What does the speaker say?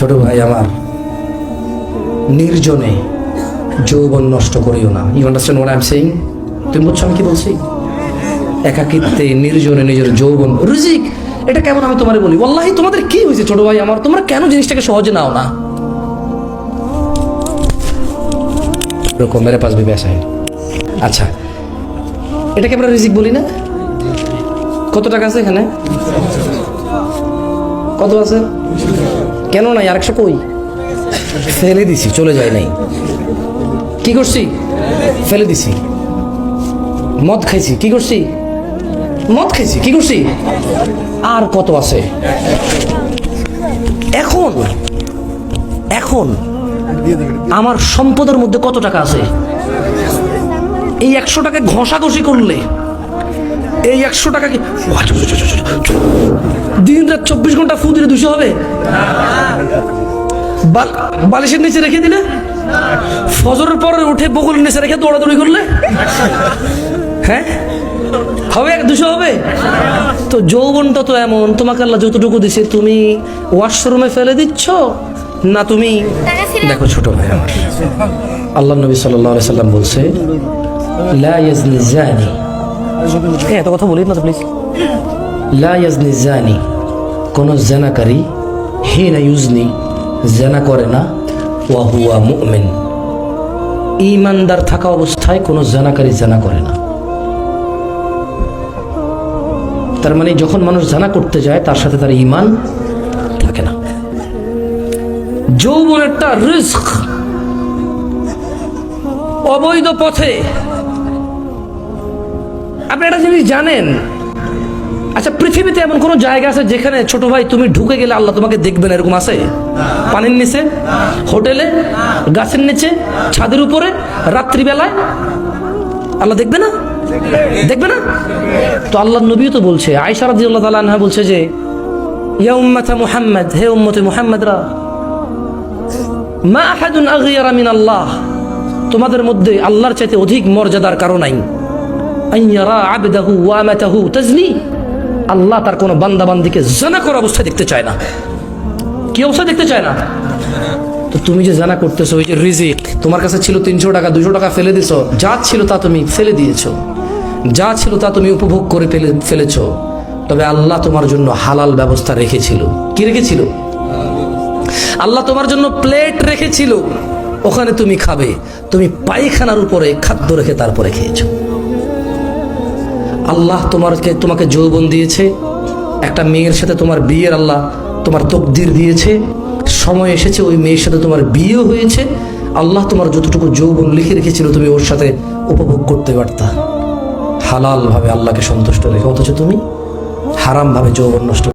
ছোট ভাই আমার, নির্জনে যৌবন নষ্ট করিও না। You understand what I am saying তুমি বুঝছ আমি কি বলছি? একাকিত্বে, নির্জনে নিজের যৌবন। রিজিক, এটা কেমন আমি তোমারে বলি? ওয়াল্লাহি, তোমাদের কি হয়েছে ছোট ভাই আমার? তোমরা কেন জিনিসটাকে সহজে নাও না? এরকম, মেরে পাস বিবে আচ্ছা এটাকে আমরা রিজিক বলি না? কত টাকা আছে এখানে? কত আছে? কেন নাই আরেকশো কই? ফেলে দিছি, চলে যায় নাই। কি করছি? ফেলে দিছি। মদ খাইছি, কি করছি? মদ খাইছি, কি করছি? আর কত আছে? এখন এখন আমার সম্পদের মধ্যে কত টাকা আছে? এই একশো টাকা ঘষাঘষি করলে এই একশো টাকা কি? দিন রাত চব্বিশ ঘণ্টা ফু দিলে দুশো হবে? বাল- বালিশের নিচে রেখে দিলে? ফজরের পরে উঠে বকুলের নিচে রেখে দৌড়াদৌড়ি করলে? হ্যাঁ? হবে এক, দুশো হবে? তো যৌবনটা তো এমন, তোমাকে আল্লাহ যতটুকু দিছে, তুমি ওয়াশরুমে ফেলে দিচ্ছ না তুমি? দেখো ছোট ভাই আমার, আল্লাহ নবী সাল্লাহ সাল্লাম বলছে, লা ইয়াজনি জানি এত কথা বলি না তো প্লিজ জানি জেনাকারী হে না ইউজনি জেনা করে না, ওয়া হুয়া মুমিন। ইমানদার থাকা অবস্থায় কোনো করে না। তার মানে যখন মানুষ জানা করতে যায়, তার সাথে তার ইমান থাকে না। যৌবন একটা রিস্ক। অবৈধ পথে আপনি একটা জিনিস জানেন? আচ্ছা পৃথিবীতে এমন কোনো জায়গা আছে যেখানে ছোট ভাই তুমি ঢুকে গেলে আল্লাহ তোমাকে দেখবে না, এরকম আছে? পানির নিচে, হোটেলে, গাছের নিচে, ছাদের উপরে, রাত্রিবেলায়? আল্লাহ দেখবে না? দেখবে না? তো আল্লাহ নবীও তো বলছে আয়সা রাজি আল্লাহ তালা আনহা বলছে যে, ইয়া উম্মাতা মুহাম্মদ, হে উম্মতে মুহাম্মদরা, মা আহাদুন আগিয়ারা মিন আল্লাহ তোমাদের মধ্যে আল্লাহর চাইতে অধিক মর্যাদার কারণ নাই। আল্লাহ তার কোনো বান্দা বান্দিকে জানা করা অবস্থায় দেখতে চায় না। কি অবস্থা দেখতে চায় না? তো তুমি যে জানা করতেছো ওই যে রিজিক, তোমার কাছে ছিল তিনশো টাকা, দুশো টাকা ফেলে দিছো, যা ছিল তা তুমি ফেলে দিয়েছ। যা ছিল তা তুমি উপভোগ করে ফেলে, ফেলেছো। তবে আল্লাহ তোমার জন্য হালাল ব্যবস্থা রেখেছিল। কি রেখেছিল? আল্লাহ তোমার জন্য প্লেট রেখেছিল। ওখানে তুমি খাবে। তুমি পায়খানার উপরে খাদ্য রেখে তারপরে খেয়েছো। আল্লাহ তোমারকে, তোমাকে যৌবন দিয়েছে। একটা মেয়ের সাথে তোমার বিয়ের আল্লাহ তোমার তকদির দিয়েছে। সময় এসেছে, ওই মেয়ের সাথে তোমার বিয়েও হয়েছে। আল্লাহ তোমার যতটুকু যৌবন লিখে রেখেছিল, তুমি ওর সাথে উপভোগ করতে পারতা। হালালভাবে আল্লাহকে সন্তুষ্ট রেখে, অথচ তুমি হারামভাবে যৌবন নষ্ট